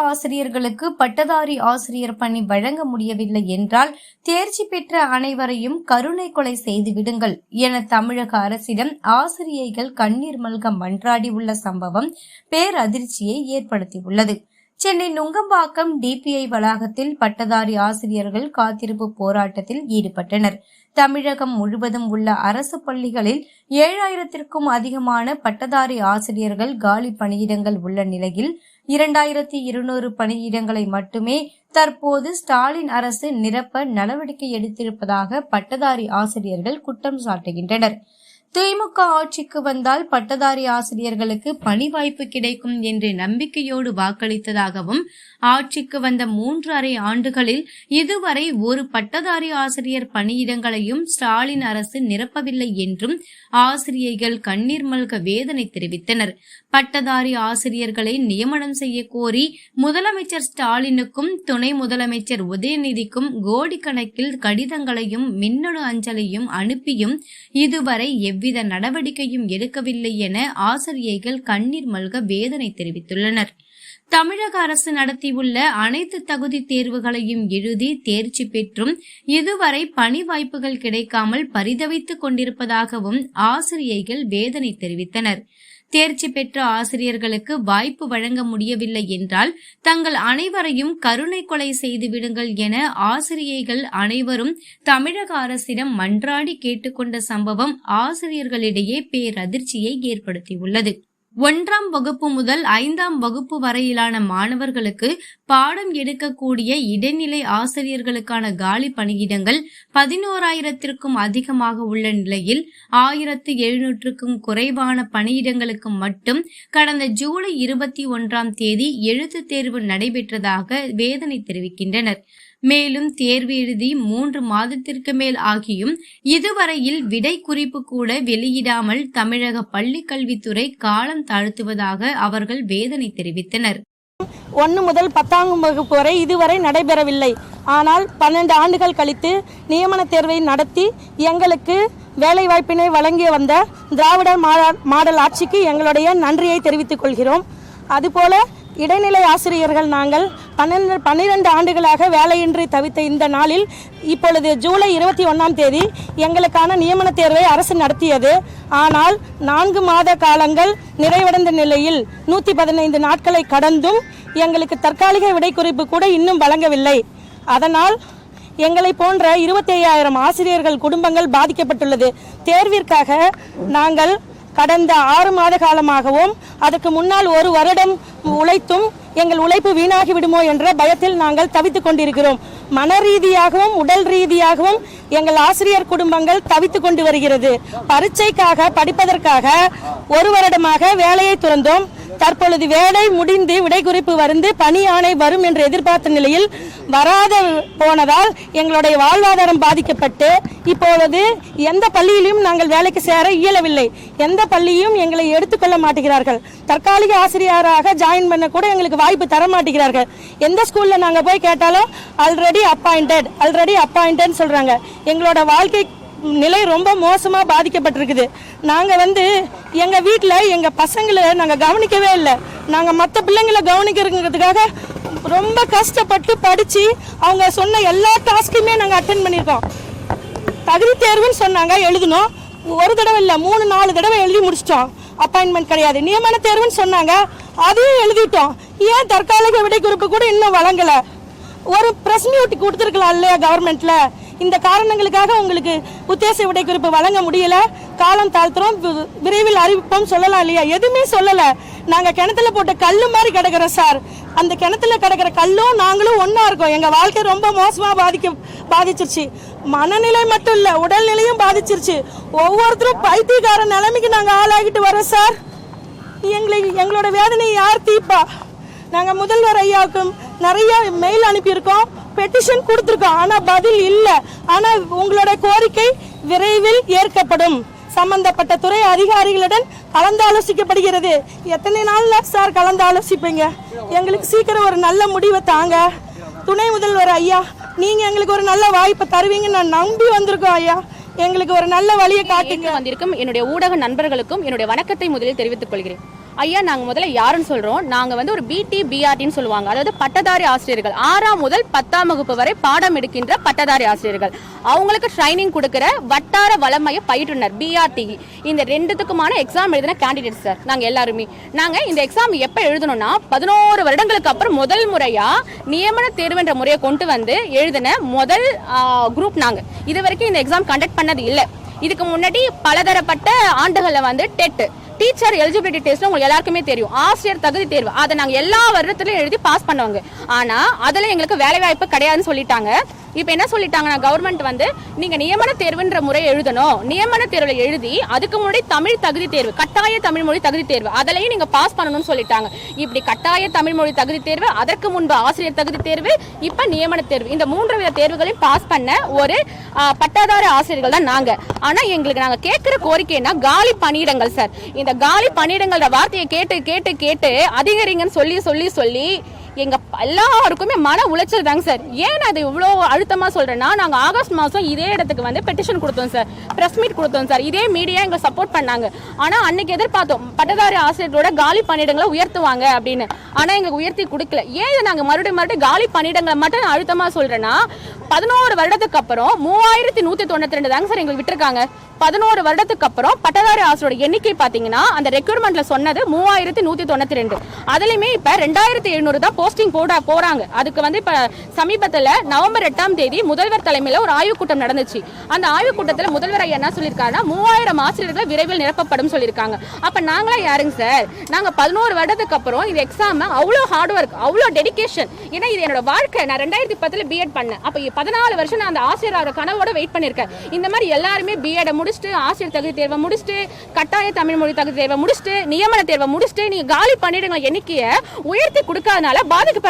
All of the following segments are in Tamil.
ஆசிரியர்களுக்கு பட்டதாரி ஆசிரியர் பணி வழங்க முடியவில்லை என்றால் தேர்ச்சி பெற்ற அனைவரையும் கருணை கொலை செய்து விடுங்கள் என தமிழக அரசிடம் ஆசிரியைகள் கண்ணீர் மல்க மன்றாடி உள்ள சம்பவம் பேரதிர்ச்சியை ஏற்படுத்தியுள்ளது. சென்னை நுங்கம்பாக்கம் டிபிஐ வளாகத்தில் பட்டதாரி ஆசிரியர்கள் காத்திருப்பு போராட்டத்தில் ஈடுபட்டனர். தமிழகம் முழுவதும் உள்ள அரசு பள்ளிகளில் ஏழாயிரத்திற்கும் அதிகமான பட்டதாரி ஆசிரியர்கள் காலி பணியிடங்கள் உள்ள நிலையில் இரண்டாயிரத்தி இருநூறு பணியிடங்களை மட்டுமே தற்போது ஸ்டாலின் அரசு நிரப்ப நடவடிக்கை எடுத்திருப்பதாக பட்டதாரி ஆசிரியர்கள் குற்றம் சாட்டுகின்றனர். திமுக ஆட்சிக்கு வந்தால் பட்டதாரி ஆசிரியர்களுக்கு பணி வாய்ப்பு கிடைக்கும் என்று நம்பிக்கையோடு வாக்களித்ததாகவும் ஆட்சிக்கு வந்த மூன்று அரை ஆண்டுகளில் இதுவரை ஒரு பட்டதாரி ஆசிரியர் பணியிடங்களையும் ஸ்டாலின் அரசு நிரப்பவில்லை என்றும் ஆசிரியைகள் கண்ணீர் மல்க வேதனை தெரிவித்தனர். பட்டதாரி ஆசிரியர்களை நியமனம் செய்ய கோரி முதலமைச்சர் ஸ்டாலினுக்கும் துணை முதலமைச்சர் உதயநிதிக்கும் கோடிக்கணக்கில் கடிதங்களையும் மின்னணு அஞ்சலையும் அனுப்பியும் இதுவரை எவ்வித நடவடிக்கையும் எடுக்கவில்லை என ஆசிரியைகள் கண்ணீர் மல்க வேதனை தெரிவித்துள்ளனர். தமிழக அரசு நடத்தியுள்ள அனைத்து தகுதி தேர்வுகளையும் எழுதி தேர்ச்சி பெற்றும் இதுவரை பணி வாய்ப்புகள் கிடைக்காமல் பரிதவித்துக் கொண்டிருப்பதாகவும் ஆசிரியைகள் வேதனை தெரிவித்தனர். தேர்ச்சி பெற்ற ஆசிரியர்களுக்கு வாய்ப்பு வழங்க முடியவில்லை என்றால் தங்கள் அனைவரையும் கருணை கொலை செய்து விடுங்கள் என ஆசிரியைகள் அனைவரும் தமிழக அரசிடம் மன்றாடி கேட்டுக்கொண்ட சம்பவம் ஆசிரியர்களிடையே பேரதிர்ச்சியை ஏற்படுத்தியுள்ளது. ஒன்றாம் வகுப்பு முதல் ஐந்தாம் வகுப்பு வரையிலான மாணவர்களுக்கு பாடம் எடுக்கக்கூடிய இடைநிலை ஆசிரியர்களுக்கான காலி பணியிடங்கள் பதினோராயிரத்திற்கும் அதிகமாக உள்ள நிலையில் ஆயிரத்து எழுநூற்றுக்கும் குறைவான பணியிடங்களுக்கு மட்டும் கடந்த ஜூலை இருபத்தி ஒன்றாம் தேதி எழுத்துத் தேர்வு நடைபெற்றதாக வேதனை தெரிவிக்கின்றனர். மேலும் தேர்வு எழுதி மூன்று மாதத்திற்கு மேல் ஆகியும் இதுவரையில் விடை குறிப்பு கூட வெளியிடாமல் தமிழக பள்ளி கல்வித்துறை காலம் தாழ்த்துவதாக அவர்கள் வேதனை தெரிவித்தனர். ஒன்று முதல் பத்தாம் வகுப்பு வரை இதுவரை நடைபெறவில்லை. ஆனால் பன்னெண்டு ஆண்டுகள் கழித்து நியமன தேர்வை நடத்தி எங்களுக்கு வேலைவாய்ப்பினை வழங்கி வந்த திராவிட மாடல் மாடல் ஆட்சிக்கு எங்களுடைய நன்றியை தெரிவித்துக் கொள்கிறோம். அதுபோல இடைநிலை ஆசிரியர்கள் நாங்கள் பன்னெண்டு பன்னிரெண்டு ஆண்டுகளாக வேலையின்றி தவித்த இந்த நாளில் இப்பொழுது ஜூலை இருபத்தி ஒன்றாம் தேதி எங்களுக்கான நியமன தேர்வை அரசு நடத்தியது. ஆனால் நான்கு மாத காலங்கள் நிறைவடைந்த நிலையில் நூற்றி பதினைந்து நாட்களை கடந்தும் எங்களுக்கு தற்காலிக விடைக்குறிப்பு கூட இன்னும் வழங்கவில்லை. அதனால் எங்களை போன்ற இருபத்தி ஐயாயிரம் ஆசிரியர்கள் குடும்பங்கள் பாதிக்கப்பட்டுள்ளது. தேர்விற்காக நாங்கள் கடந்த ஆறு மாத காலமாகவும் அதற்கு முன்னால் ஒரு வருடம் உழைத்தும் எங்கள் உழைப்பு வீணாகி விடுமோ என்ற பயத்தில் நாங்கள் தவித்துக் கொண்டிருக்கிறோம். மன ரீதியாகவும் உடல் ரீதியாகவும் எங்கள் ஆசிரியர் குடும்பங்கள் தவித்துக் கொண்டு வருகிறது. பரீட்சைக்காக படிப்பதற்காக ஒரு வருடமாக வேலையை துறந்தோம். தற்பொழுது வேலை முடிந்து விடைகுறிப்பு வந்து பணி ஆணை வரும் என்று எதிர்பார்த்த நிலையில் வராத போனதால் எங்களுடைய வாழ்வாதாரம் பாதிக்கப்பட்டு இப்பொழுது எந்த பள்ளியிலும் நாங்கள் வேலைக்கு சேர இயலவில்லை. எந்த பள்ளியும் எங்களை எடுத்துக்கொள்ள மாட்டேங்கிறார்கள் தற்காலிக ஆசிரியராக ஜாயின் பண்ண கூட எங்களுக்கு வாய்ப்பு தர மாட்டேங்கிறார்கள். எந்த ஸ்கூல்ல நாங்க போய் கேட்டாலும் ஆல்ரெடி அப்பாயிண்டட் ஆல்ரெடி அப்பாயிண்டட் சொல்றாங்க. எங்களோட வாழ்க்கை நிலை ரொம்ப மோசமா பாதிக்கப்பட்டிருக்குது. நாங்க வந்து எங்க வீட்டில் எங்க பசங்களை நாங்க கவனிக்கவே இல்லை. நாங்க மற்ற பிள்ளைங்களை கவனிக்கிறதுக்காக ரொம்ப கஷ்டப்பட்டு படிச்சு அவங்க சொன்ன எல்லா டாஸ்க்குமே நாங்க அட்டன் பண்ணியிருக்கோம். தகுதி தேர்வுன்னு சொன்னாங்க எழுதணும். ஒரு தடவை இல்லை மூணு நாலு தடவை எழுதி முடிச்சிட்டோம். அப்பாயின்மெண்ட் கிடையாது. நியமன தேர்வுன்னு சொன்னாங்க. அதையும் எழுதிட்டோம். ஏன் தற்காலிக விடைக்குறிப்பு கூட இன்னும் வழங்கல? ஒரு பிரஸ் மீட் கொடுத்துருக்கலாம் இல்லையா கவர்மெண்ட்ல இந்த காரணங்களுக்காக உங்களுக்கு உத்தேச விடைக்குறிப்பு வழங்க முடியல. காலம் தாழ்த்துறோம். விரைவில் அறிவிப்போம் சொல்லலாம் இல்லையா? எதுவுமே சொல்லல. நாங்க கிணத்துல போட்ட கல்லு மாதிரி கிடக்குறோம் சார். அந்த கிணத்துல கிடக்குற கல்லும் நாங்களும் ஒன்னா இருக்கோம். எங்க வாழ்க்கை ரொம்ப மோசமா பாதிக்க பாதிச்சிருச்சு. மனநிலை மட்டும் இல்ல உடல்நிலையும் பாதிச்சிருச்சு. ஒவ்வொருத்தரும் பைத்தியக்கார நிலைமைக்கு நாங்க ஆளாகிட்டு வரோம் சார். எங்களை எங்களோட வேதனை யார் தீப்பா நாங்க முதல்வர் ஐயாவுக்கும் நிறைய மெயில் அனுப்பியிருக்கோம். பெட்டிஷன் கொடுத்துருக்கோம். ஆனா பதில் இல்ல. ஆனா உங்களோட கோரிக்கை விரைவில் ஏற்கப்படும். சம்பந்தப்பட்ட துறை அதிகாரிகளுடன் கலந்து ஆலோசிக்கப்படுகிறது எத்தனை நாள்ல சார் கலந்து ஆலோசிப்பீங்க? எங்களுக்கு சீக்கிரம் ஒரு நல்ல முடிவை தாங்க. துணை முதல்வர் ஐயா நீங்க எங்களுக்கு ஒரு நல்ல வாய்ப்பை தருவீங்கன்னு நான் நம்பி வந்திருக்கோம் ஐயா. எங்களுக்கு ஒரு நல்ல வழியை காட்டுங்க. வந்திருக்கும் என்னுடைய ஊடக நண்பர்களுக்கும் என்னுடைய வணக்கத்தை முதலில் தெரிவித்துக் கொள்கிறேன். ஐயா நாங்கள் முதல்ல யாருன்னு சொல்கிறோம் நாங்கள் வந்து ஒரு பிடி பிஆர்டின்னு சொல்லுவாங்க. அதாவது பட்டதாரி ஆசிரியர்கள். ஆறாம் முதல் பத்தாம் வகுப்பு வரை பாடம் எடுக்கின்ற பட்டதாரி ஆசிரியர்கள். அவங்களுக்கு ட்ரைனிங் கொடுக்குற வட்டார வளமைய பயிற்றுனர் பிஆர்டி இந்த ரெண்டுத்துக்குமான எக்ஸாம் எழுதின கேண்டிடேட் சார் நாங்கள் எல்லாருமே. நாங்கள் இந்த எக்ஸாம் எப்போ எழுதணும்னா பதினோரு வருடங்களுக்கு அப்புறம் முதல் முறையாக நியமன தேர்வுன்ற முறையை கொண்டு வந்து எழுதின முதல் குரூப் நாங்கள் இது வரைக்கும் இந்த எக்ஸாம் கண்டக்ட் பண்ணது இல்லை. இதுக்கு முன்னாடி பலதரப்பட்ட ஆண்டுகளில் வந்து டெட்டு. டீச்சர் எலிஜிபிலிட்டி டெஸ்ட் உங்களுக்கு எல்லாருக்குமே தெரியும். ஆசிரியர் தகுதி தேர்வு. அதை நாங்கள் எல்லா வருடத்துலையும் எழுதி பாஸ் பண்ணுவாங்க. ஆனால் அதில் எங்களுக்கு வேலை வாய்ப்பு கிடையாதுன்னு சொல்லிட்டாங்க. இப்போ என்ன சொல்லிட்டாங்கன்னா கவர்மெண்ட் வந்து நீங்க நியமன தேர்வுன்ற முறை எழுதணும். நியமன தேர்வில் எழுதி அதுக்கு முன்னாடி தமிழ் தகுதி தேர்வு கட்டாய தமிழ் மொழி தகுதி தேர்வு அதிலையும் நீங்க பாஸ் பண்ணணும்னு சொல்லிட்டாங்க. இப்படி கட்டாய தமிழ் மொழி தகுதி தேர்வு அதற்கு முன்பு ஆசிரியர் தகுதி தேர்வு இப்ப நியமன தேர்வு. இந்த மூன்று வித தேர்வுகளையும் பாஸ் பண்ண ஒரு பட்டாதார ஆசிரியர்கள் தான் நாங்க. ஆனா எங்களுக்கு நாங்க கேட்கிற கோரிக்கைன்னா காலி பணியிடங்கள் சார் இந்த காலி பணியிடங்கள வார்த்தையை கேட்டு கேட்டு கேட்டு அதிகரிங்கன்னு சொல்லி சொல்லி சொல்லி எங்க எல்லாருக்குமே மன உளைச்சல் தாங்க சார். ஏன் நான் இதை இவ்வளோ அழுத்தமாக சொல்கிறேன்னா நாங்கள் ஆகஸ்ட் மாதம் இதே இடத்துக்கு வந்து பெட்டிஷன் கொடுத்தோம் சார். ப்ரெஸ் மீட் கொடுத்தோம் சார். இதே மீடியா எங்களை சப்போர்ட் பண்ணாங்க. ஆனால் அன்னைக்கு எதிர்பார்த்தோம். பட்டதாரி ஆசிரியர்களோட காலி பணியிடங்களை உயர்த்துவாங்க அப்படின்னு. ஆனால் எங்களுக்கு உயர்த்தி கொடுக்கல. ஏன் இதை நாங்கள் மறுபடியும் மறுபடியும் காலி பணியிடங்களை மட்டும் நான் அழுத்தமாக சொல்கிறேன்னா பதினோரு வருடத்துக்கு அப்புறம் மூவாயிரத்தி நூற்றி தொண்ணூத்தி ரெண்டு தாங்க சார் எங்களுக்கு விட்டுருக்காங்க. பதினோரு வருடத்துக்கு அப்புறம் பட்டதாரி ஆசிரியரோட எண்ணிக்கை பார்த்தீங்கன்னா அந்த ரெக்ரூட்மெண்ட்ல சொன்னது மூவாயிரத்தி நூற்றி தொண்ணூற்றி ரெண்டு. அதுலேயுமே இப்போ ரெண்டாயிரத்தி எழுநூறு தான் போஸ்டிங் போட போறாங்க. அதுக்கு வந்து இப்ப சமீபத்துல நவம்பர் எட்டாம் தேதி முதல்வர் தலைமையில ஒரு ஆய்வுக் கூட்டம் நடந்துச்சு. அந்த ஆய்வுக் கூட்டத்துல முதல்வர் ஐயா என்ன சொல்லியிருக்காருன்னா மூவாயிரம் ஆசிரியர்கள் விரைவில் நிரப்பப்படும் சொல்லியிருக்காங்க. அப்ப நாங்களா யாருங்க சார்? நாங்க பதினோரு வருடத்துக்கு அப்புறம் இது எக்ஸாம் அவ்வளோ ஹார்ட் ஒர்க் அவ்வளோ டெடிகேஷன் ஏன்னா இது என்னோட வாழ்க்கை. நான் ரெண்டாயிரத்தி பத்துல பிஎட் பண்ணேன். அப்ப பதினாலு வருஷம் நான் அந்த ஆசிரியர் கனவோட வெயிட் பண்ணிருக்கேன் இந்த மாதிரி எல்லாருமே பிஎட் முடிச்சுட்டு ஆசிரியர் தகுதி தேர்வை முடிச்சுட்டு கட்டாய தமிழ் மொழி தகுதி தேர்வை முடிச்சுட்டு நியமன தேர்வை முடிச்சுட்டு நீங்க காலி பண்ணிடுங்க எண்ணிக்கையை உயர்த்தி கொடுக்காதனால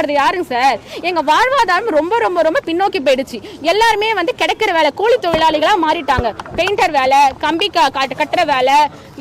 பண்ணுறது யாருங்க சார்? எங்க வாழ்வாதாரம் ரொம்ப ரொம்ப ரொம்ப பின்னோக்கி போயிடுச்சு. எல்லாருமே வந்து கிடைக்கிற வேலை கூலி தொழிலாளிகளாக மாறிட்டாங்க. பெயிண்டர் வேலை கம்பி கட்டுற வேலை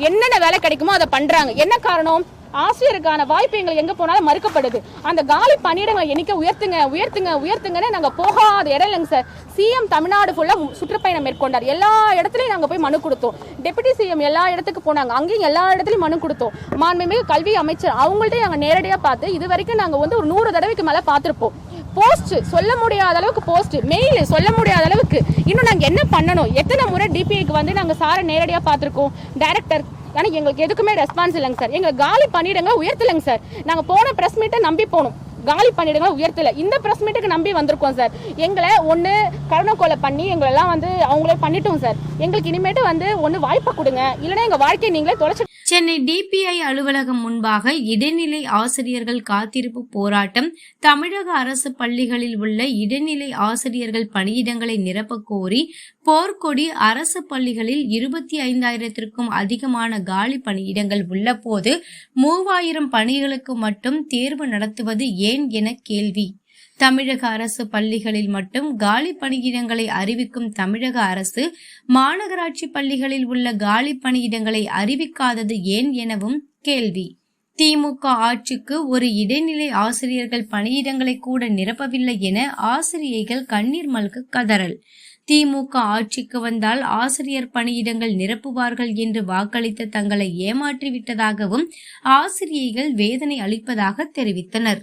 என்னென்ன வேலை கிடைக்குமோ அதை பண்றாங்க. என்ன காரணம்? ஆசிரியருக்கான வாய்ப்பு எங்களுக்கு எங்க போனாலும் மறுக்கப்படுது. அந்த காலி பணியிடங்களை எண்ணிக்கை உயர்த்துங்க உயர்த்துங்க உயர்த்துங்கன்னு நாங்க போகாத இடம் இல்லைங்க சார். சிஎம் தமிழ்நாடு ஃபுல்லா சுற்றுப்பயணம் மேற்கொண்டார். எல்லா இடத்துலயும் நாங்க போய் மனு கொடுத்தோம். டெபுட்டி சிஎம் எல்லா இடத்துக்கு போனாங்க. அங்கேயும் எல்லா இடத்துலயும் மனு கொடுத்தோம். மாண்புமிகு கல்வி அமைச்சர் அவங்கள்ட்ட நாங்க நேரடியா பார்த்து இது வரைக்கும் நாங்க வந்து ஒரு நூறு தடவைக்கு மேல பார்த்துருப்போம். போஸ்ட் சொல்ல முடியாத அளவுக்கு போஸ்ட் மெயில் சொல்ல முடியாத அளவுக்கு. இன்னும் நாங்க என்ன பண்ணணும்? எத்தனை முறை டிபிஐக்கு வந்து நாங்க சாரை நேரடியா பார்த்துருக்கோம்? டைரக்டர் ஏன்னா எங்களுக்கு எதுக்குமே ரெஸ்பான்ஸ் இல்லைங்க சார். எங்களை காலி பண்ணிடுங்க உயர்த்தலைங்க சார். நாங்கள் போன ப்ரெஸ் மீட்டை நம்பி போனோம். காலி பண்ணிடுங்க உயர்த்தல. இந்த ப்ரெஸ் மீட்டுக்கு நம்பி வந்திருக்கோம் சார். எங்களை ஒன்று கருணை கொலை பண்ணி எங்களை எல்லாம் வந்து அவங்களே பண்ணிட்டோம் சார். எங்களுக்கு இனிமேட்டு வந்து ஒன்று வாய்ப்பை கொடுங்க. இல்லைன்னா எங்கள் வாழ்க்கையை நீங்களே தொலைச்சி சென்னை டிபிஐ அலுவலகம் முன்பாக இடைநிலை ஆசிரியர்கள் காத்திருப்பு போராட்டம் தமிழக அரசு பள்ளிகளில் உள்ள இடைநிலை ஆசிரியர்கள் பணியிடங்களை நிரப்பக் கோரி போர்க்கொடி அரசு பள்ளிகளில் இருபத்தி ஐந்தாயிரத்திற்கும் அதிகமான காலி பணியிடங்கள் உள்ளபோது மூவாயிரம் பணிகளுக்கு மட்டும் தேர்வு நடத்துவது ஏன் என கேள்வி. தமிழக அரசு பள்ளிகளில் மட்டும் காலி பணியிடங்களை அறிவிக்கும் தமிழக அரசு மாநகராட்சி பள்ளிகளில் உள்ள காலி பணியிடங்களை அறிவிக்காதது ஏன் எனவும் கேள்வி. திமுக ஆட்சிக்கு ஒரு இடைநிலை ஆசிரியர்கள் பணியிடங்களை கூட நிரப்பவில்லை என ஆசிரியைகள் கண்ணீர் மல்க கதறல். திமுக ஆட்சிக்கு வந்தால் ஆசிரியர் பணியிடங்கள் நிரப்புவார்கள் என்று வாக்களித்த தங்களை ஏமாற்றிவிட்டதாகவும் ஆசிரியைகள் வேதனை அளிப்பதாக தெரிவித்தனர்.